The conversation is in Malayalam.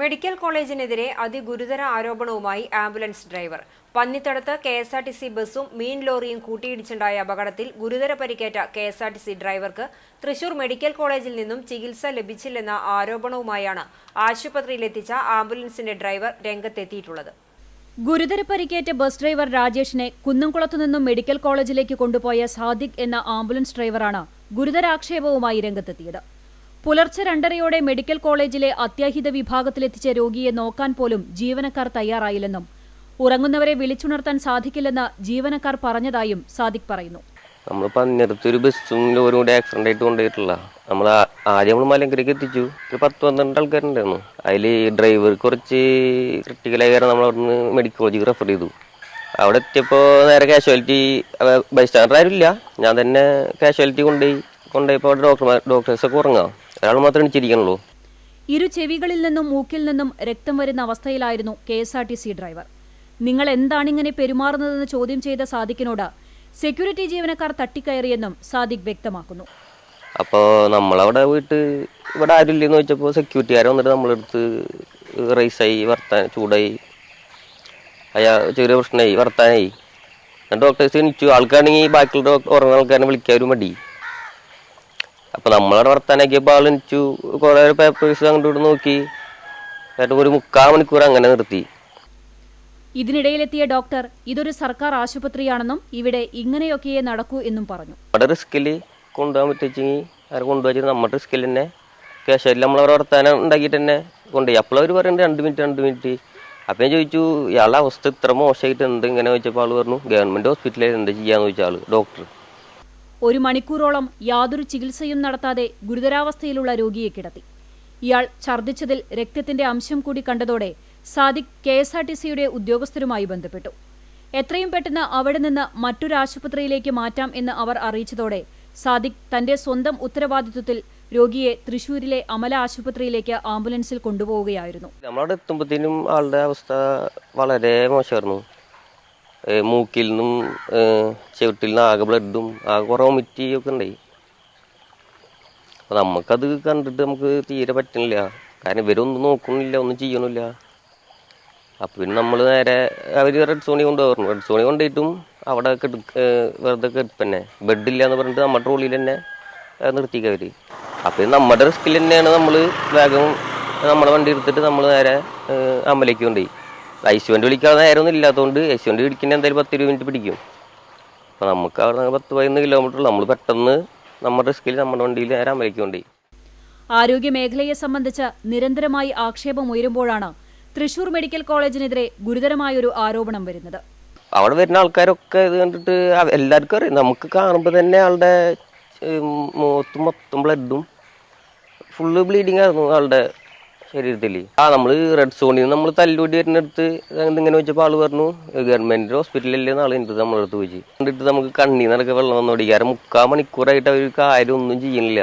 മെഡിക്കൽ കോളേജിനെതിരെ അതിഗുരുതര ആരോപണവുമായി ambulance driver. പന്നിത്തടത്ത് K S R T C ബസും മീൻ ലോറിയും കൂട്ടിയിടിച്ചുണ്ടായ അപകടത്തിൽ ഗുരുതര പരിക്കേറ്റ K S R T C ഡ്രൈവർക്ക് തൃശൂർ മെഡിക്കൽ കോളേജിൽ നിന്നും ചികിത്സ ലഭിച്ചില്ലെന്ന ആരോപണവുമായാണ് ആശുപത്രിയിലെത്തിച്ച ആംബുലൻസിന്റെ ഡ്രൈവർ രംഗത്തെത്തിയിട്ടുള്ളത്. ഗുരുതര പരിക്കേറ്റ ബസ് ഡ്രൈവർ രാജേഷിനെ കുന്നംകുളത്തു നിന്നും മെഡിക്കൽ കോളേജിലേക്ക് കൊണ്ടുപോയ സാദിഖ് എന്ന ആംബുലൻസ് ഡ്രൈവറാണ് ഗുരുതരാക്ഷേപവുമായി രംഗത്തെത്തിയത്. പുലർച്ചെ രണ്ടരയോടെ മെഡിക്കൽ കോളേജിലെ അത്യാഹിത വിഭാഗത്തിലെത്തിച്ച രോഗിയെ നോക്കാൻ പോലും ജീവനക്കാർ തയ്യാറായില്ലെന്നും ഉറങ്ങുന്നവരെ വിളിച്ചുണർത്താൻ സാധിക്കില്ലെന്ന് ജീവനക്കാർ പറഞ്ഞതായും സാദിഖ് പറയുന്നു. നമ്മൾ എത്തിച്ചു. ഡ്രൈവർ കുറച്ച് നമ്മൾ മെഡിക്കൽ കോളേജിൽ റെഫർ ചെയ്തു. അവിടെ നേരെ കാഷ്വാലിറ്റി ബൈസ്റ്റാൻഡർ ആരും ഇല്ല. ഞാൻ തന്നെ കാഷ്വാലിറ്റി കൊണ്ടുപോയി കൊണ്ടുപോയപ്പോൾ അവിടെ ഡോക്ടർമാർ ഡോക്ടേഴ്സൊക്കെ ഉറങ്ങാം ഒരാൾ മാത്രമേ എണിച്ചിരിക്കണുള്ളൂ ഇരു ചെവികളിൽ നിന്നും മൂക്കിൽ നിന്നും രക്തം വരുന്ന അവസ്ഥയിലായിരുന്നു K S R T C driver. നിങ്ങൾ എന്താണിങ്ങനെ പെരുമാറുന്നതെന്ന് ചോദ്യം ചെയ്ത സാദിഖിനോട് സെക്യൂരിറ്റി ജീവനക്കാർ തട്ടിക്കയറിയെന്നും സാദിഖ് വ്യക്തമാക്കുന്നു. അപ്പോൾ നമ്മളവിടെ പോയിട്ട് ഇവിടെ ആരുമില്ലെന്ന് ചോദിച്ചപ്പോൾ സെക്യൂരിറ്റിക്കാരെ വന്നിട്ട് നമ്മളെടുത്ത് റൈസായി വർത്താൻ ചൂടായി. അയാ ചെറിയ പ്രശ്നമായി വർത്താനായി. ഡോക്ടേഴ്സ് എണിച്ചു. ആൾക്കാണെങ്കിൽ ബാക്കിയുള്ള ഡോക്ടർ ഉറങ്ങുന്ന ആൾക്കാരെ വിളിക്കാൻ ഒരു മടി. അപ്പോൾ നമ്മളവിടെ വർത്താനാക്കിയപ്പോൾ ആൾ എനിച്ചു കുറെ പേപ്പേഴ്സ് അങ്ങോട്ട് ഇവിടെ നോക്കി. എന്നിട്ട് ഒരു മുക്കാൽ മണിക്കൂർ അങ്ങനെ നിർത്തി. ഇതിനിടയിലെത്തിയ ഡോക്ടർ ഇതൊരു സർക്കാർ ആശുപത്രിയാണെന്നും ഇവിടെ ഇങ്ങനെയൊക്കെയേ നടക്കൂ എന്നും പറഞ്ഞു. അവിടെ റിസ്കിൽ കൊണ്ടുപോകാൻ പറ്റിച്ചെങ്കിൽ അവരെ കൊണ്ടുപോയി നമ്മുടെ റിസ്കിൽ തന്നെ. കേശരി നമ്മൾ അവരുടെ വർത്താനം ഉണ്ടാക്കിയിട്ട് തന്നെ കൊണ്ടുപോയി. അപ്പോൾ അവർ പറയുന്നത് രണ്ട് മിനിറ്റ് രണ്ട് മിനിറ്റ് അപ്പം ഞാൻ ചോദിച്ചു ഇയാളുടെ അവസ്ഥ ഇത്ര മോശമായിട്ട് എന്ത് ഇങ്ങനെ ചോദിച്ചപ്പോൾ ആൾ പറഞ്ഞു ഗവൺമെന്റ് ഹോസ്പിറ്റലിൽ എന്താ ചെയ്യാന്ന് ചോദിച്ചാൽ ഡോക്ടർ ഒരു മണിക്കൂറോളം യാതൊരു ചികിത്സയും നടത്താതെ ഗുരുതരാവസ്ഥയിലുള്ള രോഗിയെ കിടത്തി. ഇയാൾ ഛർദ്ദിച്ചതിൽ രക്തത്തിന്റെ അംശം കൂടി കണ്ടതോടെ Sadiq K S R T സിയുടെ ഉദ്യോഗസ്ഥരുമായി ബന്ധപ്പെട്ടു. എത്രയും പെട്ടെന്ന് അവിടെ നിന്ന് മറ്റൊരു ആശുപത്രിയിലേക്ക് മാറ്റാം എന്ന് അവർ അറിയിച്ചതോടെ സാദിഖ് തന്റെ സ്വന്തം ഉത്തരവാദിത്വത്തിൽ രോഗിയെ തൃശൂരിലെ അമല ആശുപത്രിയിലേക്ക് ആംബുലൻസിൽ കൊണ്ടുപോവുകയായിരുന്നു. നമ്മളവിടെ എത്തുമ്പോഴത്തേനും ആളുടെ അവസ്ഥ വളരെ മോശമായിരുന്നു. മൂക്കിൽ നിന്നും ചവിട്ടിൽ നിന്നും ആകെ ബ്ലഡും ആകെ കുറേ വൊമിറ്റ് ഒക്കെ ഉണ്ടായി. അപ്പോൾ നമുക്കത് കണ്ടിട്ട് നമുക്ക് തീരെ പറ്റണില്ല. കാരണം ഇവരൊന്നും നോക്കണില്ല ഒന്നും ചെയ്യണില്ല. അപ്പോൾ പിന്നെ നമ്മൾ നേരെ അവർ റെഡ് സോണി കൊണ്ടുപോകുന്നു റെഡ് സോണി കൊണ്ടുപോയിട്ടും അവിടെ കിട വെറുതെ കെടുപ്പന്നെ ബെഡില്ല എന്ന് പറഞ്ഞിട്ട് നമ്മുടെ ട്രോളിയിൽ തന്നെ നിർത്തിക്കുക അവർ അപ്പോൾ നമ്മുടെ റിസ്കിൽ തന്നെയാണ് നമ്മൾ വേഗം നമ്മുടെ വണ്ടി എടുത്തിട്ട് നമ്മൾ നേരെ അമ്പലേക്ക് കൊണ്ടുപോയി. ഐസ് വണ്ടി വിളിക്കാതെ നേരമൊന്നും ഇല്ലാത്തതുകൊണ്ട് ഐസ് വണ്ടി പിടിക്കുന്ന എന്തായാലും പത്ത് ഇരുപത് മിനിറ്റ് പിടിക്കും. അപ്പോൾ നമുക്ക് അവിടെ നിന്ന് പത്ത് പതിനൊന്ന് കിലോമീറ്റർ നമ്മൾ പെട്ടെന്ന് നമ്മുടെ റിസ്കിൽ നമ്മുടെ വണ്ടിയിൽ നേരെ അമ്പലേക്ക് കൊണ്ടുപോയി. ആരോഗ്യ മേഖലയെ സംബന്ധിച്ച് നിരന്തരമായി ആക്ഷേപം ഉയരുമ്പോഴാണ് തൃശൂർ മെഡിക്കൽ കോളേജിനെതിരെ ഗുരുതരമായൊരു ആരോപണം വരുന്നത്. അവിടെ വരുന്ന ആൾക്കാരൊക്കെ ഇത് കണ്ടിട്ട് എല്ലാവർക്കും അറിയാം. നമുക്ക് കാണുമ്പോൾ തന്നെ ആളുടെ മുഖത്ത് മൊത്തം ബ്ലഡും ഫുള്ള് ബ്ലീഡിങ് ആയിരുന്നു ആളുടെ ശരീരത്തിൽ ആ നമ്മൾ റെഡ് സോണിൽ നിന്ന് നമ്മൾ തല്ലൂടി വരുന്നിടത്ത് ഇങ്ങനെ വെച്ചപ്പോൾ ആൾ പറഞ്ഞു ഗവൺമെന്റ് ഹോസ്പിറ്റലിലെ നാളെ ഉണ്ട് നമ്മളെടുത്ത് പോയി കണ്ടിട്ട് നമുക്ക് കണ്ണീന്നൊക്കെ വെള്ളം വന്നോടി. കാരണം മുക്കാൽ മണിക്കൂറായിട്ട് അവർക്ക് ആരും ഒന്നും ചെയ്യുന്നില്ല